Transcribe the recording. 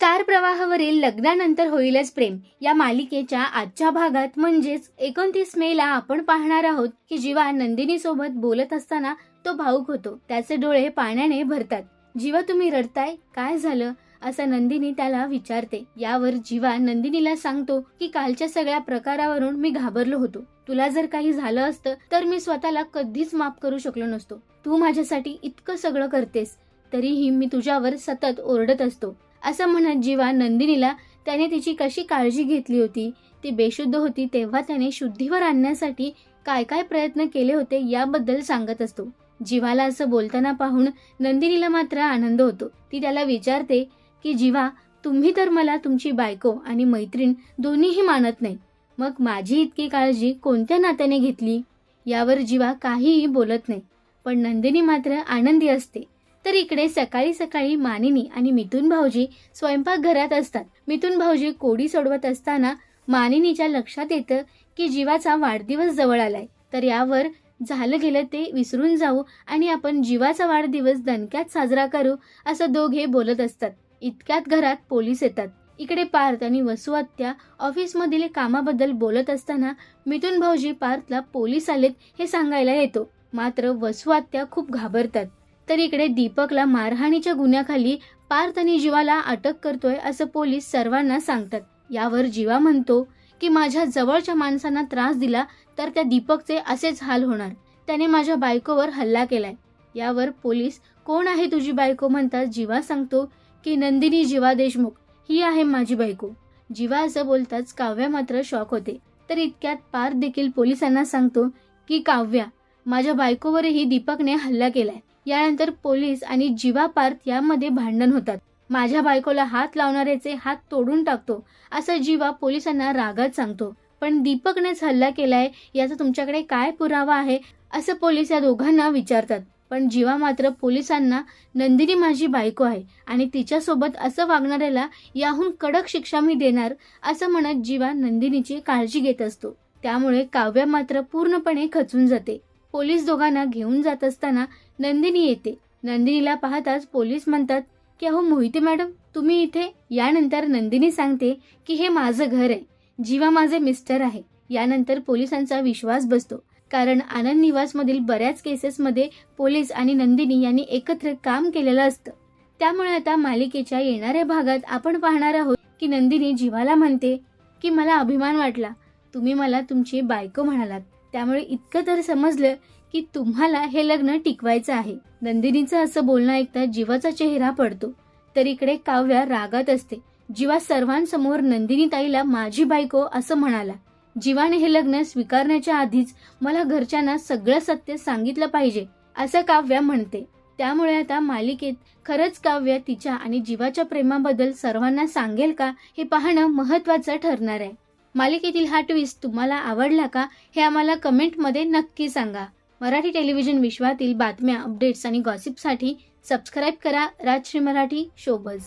Star प्रवाहावरील लग्नानंतर होईलच प्रेम. या मालिकेच्या आजच्या भागात म्हणजेच एकोणतीस मे ला आपण पाहणार आहोत की जीवा नंदिनी सोबत बोलत असताना तो भाऊक होतो. त्याचे डोळे पाण्याने भरतात. जीवा तुम्ही रडताय? काय झालं? असं नंदिनी त्याला विचारते. यावर जीवा नंदिनीला सांगतो की कालच्या सगळ्या प्रकारावरून मी घाबरलो होतो. तुला जर काही झालं असतं तर मी स्वतःला कधीच माफ करू शकलो नसतो. तू माझ्यासाठी इतकं सगळं करतेस तरीही मी तुझ्यावर सतत ओरडत असतो. असं म्हणत जीवा नंदिनीला त्याने तिची कशी काळजी घेतली होती? ती बेशुद्ध होती तेव्हा त्याने शुद्धीवर आणण्यासाठी काय काय प्रयत्न केले होते याबद्दल सांगत असतो. जीवाला असं बोलताना पाहून नंदिनीला मात्र आनंद होतो. ती त्याला विचारते की जीवा तुम्ही तर मला तुमची बायको आणि मैत्रीण दोन्हीही मानत नाही. मग माझी इतकी काळजी कोणत्या नात्याने घेतली? यावर जीवा काहीही बोलत नाही. पण नंदिनी मात्र आनंदी असते. तर इकडे सकाळी सकाळी मानिनी आणि मिथुन भाऊजी स्वयंपाकघरात असतात. मिथुन भाऊजी कोडी सोडवत असताना मानिनीच्या लक्षात येतं की जीवाचा वाढदिवस जवळ आलाय. तर यावर झालं गेलं ते विसरून जाऊ आणि आपण जीवाचा वाढदिवस दणक्यात साजरा करू असं दोघे बोलत असतात. इतक्यात घरात पोलीस येतात. इकडे पार्थ आणि वसुआत्या ऑफिसमधील कामाबद्दल बोलत असताना मिथुन भाऊजी पार्थला पोलीस आलेत हे सांगायला येतो. मात्र वसुआत्या खूप घाबरतात. तर इकडे दीपकला मारहाणीच्या गुन्ह्याखाली पार्थ आणि जीवाला अटक करतोय असं पोलीस सर्वांना सांगतात. यावर जीवा म्हणतो की माझ्या जवळच्या माणसांना त्रास दिला तर त्या दीपकचे असेच हाल होणार. त्याने माझ्या बायकोवर हल्ला केलाय. यावर पोलीस कोण आहे तुझी बायको? म्हणतात जीवा सांगतो की नंदिनी जीवा देशमुख. ही आहे माझी बायको. जीवा असं बोलताच काव्या मात्र शॉक होते. तर इतक्यात पार्थ देखील पोलिसांना सांगतो की काव्या माझ्या बायकोवरही दीपकने हल्ला केलाय. यानंतर पोलीस आणि जीवा पार्थ यामध्ये भांडण होतात. माझ्या बायकोला हात लावणाऱ्याचे हात तोडून टाकतो असं जीवा पोलिसांना रागात सांगतो. पण दीपकनेच हल्ला केलाय याचा तुमच्याकडे काय पुरावा आहे असं पोलीस या दोघांना विचारतात. पण जीवा मात्र पोलिसांना नंदिनी माझी बायको आहे आणि तिच्यासोबत असं वागणाऱ्याला याहून कडक शिक्षा मी देणार असं म्हणत जीवा नंदिनीची काळजी घेत असतो. त्यामुळे काव्या मात्र पूर्णपणे खचून जाते. पोलीस दोघांना घेऊन जात असताना नंदिनी येते. नंदिनीला पाहताच पोलीस म्हणतात की अहो मोहिते मॅडम तुम्ही इथे. यानंतर नंदिनी सांगते की हे माझं घर आहे. जीवा माझे मिस्टर आहे. यानंतर पोलिसांचा विश्वास बसतो. कारण आनंद निवासमधील बऱ्याच केसेसमध्ये पोलीस आणि नंदिनी यांनी एकत्र काम केलेलं असतं. त्यामुळे आता मालिकेच्या येणाऱ्या भागात आपण पाहणार आहोत की नंदिनी जीवाला म्हणते की मला अभिमान वाटला. तुम्ही मला तुमची बायको म्हणालात. त्यामुळे इतकं तर समजलं की तुम्हाला हे लग्न टिकवायचं आहे. नंदिनीचं असं बोलणं ऐकता जीवाचा चेहरा पडतो. तर इकडे काव्या रागात असते. जीवा सर्वांसमोर नंदिनी ताईला माझी बायको असं म्हणाला. जीवाने हे लग्न स्वीकारण्याच्या आधीच मला घरच्यांना सगळं सत्य सांगितलं पाहिजे असं काव्या म्हणते. त्यामुळे आता मालिकेत खरंच काव्य तिच्या आणि जीवाच्या प्रेमाबद्दल सर्वांना सांगेल का हे पाहणं महत्वाचं ठरणार आहे. मालिकेतील हा ट्विस्ट तुम्हाला आवडला का हे आम्हाला कमेंटमध्ये नक्की सांगा. मराठी टेलिव्हिजन विश्वातील बातम्या अपडेट्स आणि गॉसिपसाठी सबस्क्राईब करा राजश्री मराठी शोबज